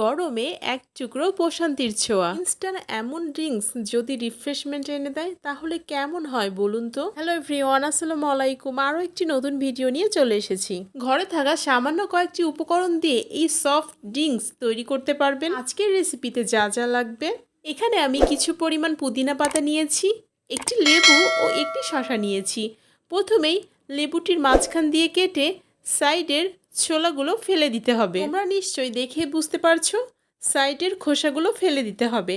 গরমে এক টুকরো প্রশান্তির ছোঁয়া। ইনস্ট্যান্ট এমন ড্রিঙ্কস যদি রিফ্রেশমেন্ট এনে দেয় তাহলে কেমন হয় বলুন তো? হ্যালো এভরিওয়ান আসসালামু আলাইকুম। আরও একটি নতুন ভিডিও নিয়ে চলে এসেছি। ঘরে থাকা সামান্য কয়েকটি উপকরণ দিয়ে এই সফট ড্রিঙ্কস তৈরি করতে পারবেন। আজকের রেসিপিতে যা যা লাগবে। এখানে আমি কিছু পরিমাণ পুদিনা পাতা নিয়েছি একটি লেবু ও একটি শশা নিয়েছি। প্রথমেই লেবুটির মাঝখান দিয়ে কেটে সাইডের ছোলাগুলো ফেলে দিতে হবে। তোমরা নিশ্চয়ই দেখে বুঝতে পারছ সাইডের খোসাগুলো ফেলে দিতে হবে।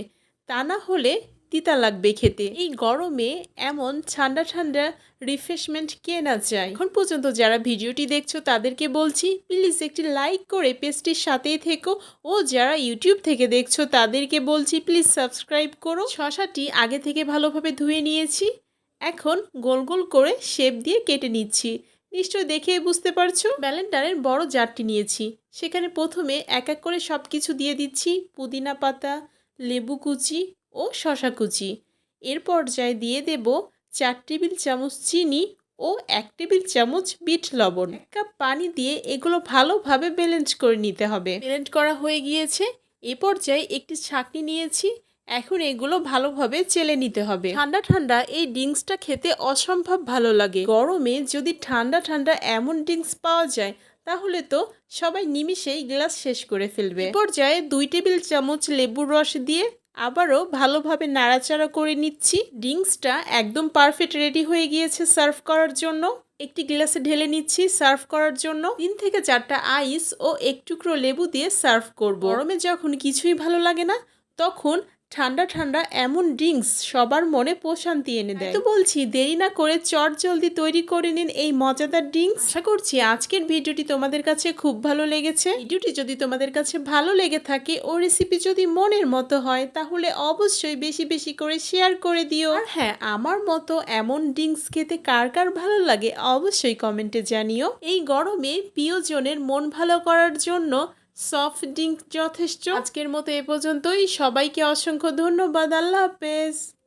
তা না হলে তিতা লাগবে খেতে। এই গরমে এমন ঠান্ডা ঠান্ডা রিফ্রেশমেন্ট কে না চায়। এখন পর্যন্ত যারা ভিডিওটি দেখছ, তাদেরকে বলছি প্লিজ একটি লাইক করে পেজটির সাথেই থেকো। ও যারা ইউটিউব থেকে দেখছ, তাদেরকে বলছি প্লিজ সাবস্ক্রাইব করো। শশাটি আগে থেকে ভালোভাবে ধুয়ে নিয়েছি। এখন গোল গোল করে শেপ দিয়ে কেটে নিচ্ছি। নিশ্চয় দেখে বুঝতে পারছ? ব্যালেন্ডারের বড় জারটি নিয়েছি। সেখানে প্রথমে এক এক করে সব কিছু দিয়ে দিচ্ছি। পুদিনা পাতা, লেবু কুচি ও শশা কুচি। এর পর্যায়ে দিয়ে দেব চার টেবিল চামচ চিনি ও এক টেবিল চামচ বিট লবণ। এক কাপ পানি দিয়ে এগুলো ভালোভাবে ব্যালেন্স করে নিতে হবে। ব্যালেন্স করা হয়ে গিয়েছে। এ পর্যায়ে একটি ছাঁকনি নিয়েছি। এখন এগুলো ভালোভাবে চেলে নিতে হবে। ঠান্ডা ঠান্ডা এই ড্রিঙ্কসটা খেতে অসম্ভব ভালো লাগে। গরমে যদি ঠান্ডা ঠান্ডা এমন ড্রিঙ্কস পাওয়া যায়, তাহলে তো সবাই নিমিষেই গ্লাস শেষ করে ফেলবে। পর্যায়ে দুই টেবিল চামচ লেবুর রস দিয়ে আবারও ভালোভাবে নাড়াচাড়া করে নিচ্ছি। ড্রিঙ্কসটা একদম পারফেক্ট রেডি হয়ে গিয়েছে সার্ভ করার জন্য। একটি গ্লাসে ঢেলে নিচ্ছি সার্ভ করার জন্য। তিন থেকে চারটা আইস ও এক টুকরো লেবু দিয়ে সার্ভ করব। গরমে যখন কিছুই ভালো লাগে না, তখন ঠান্ডা ঠান্ডা এমন ড্রিঙ্কস সবার মনে প্রশান্তি এনে দেয়। তো বলছি, দেরি না করে চট জলদি তৈরি করে নিন এই মজাদার ড্রিঙ্কস। আশা করছি আজকের ভিডিওটি তোমাদের কাছে খুব ভালো লেগেছে। ভিডিওটি যদি তোমাদের কাছে ভালো লেগে থাকে ও রেসিপি যদি মনের মতো হয়, তাহলে অবশ্যই বেশি বেশি করে শেয়ার করে দিও। আর হ্যাঁ আমার মতো এমন ড্রিঙ্কস খেতে কার কার ভালো লাগে অবশ্যই কমেন্টে জানিও। এই গরমে প্রিয়জনের মন ভালো করার জন্য সফট ড্রিঙ্ক যথেষ্ট। আজকের মতো এ পর্যন্তই। সবাইকে অসংখ্য ধন্যবাদ। আল্লাহ হাফেজ।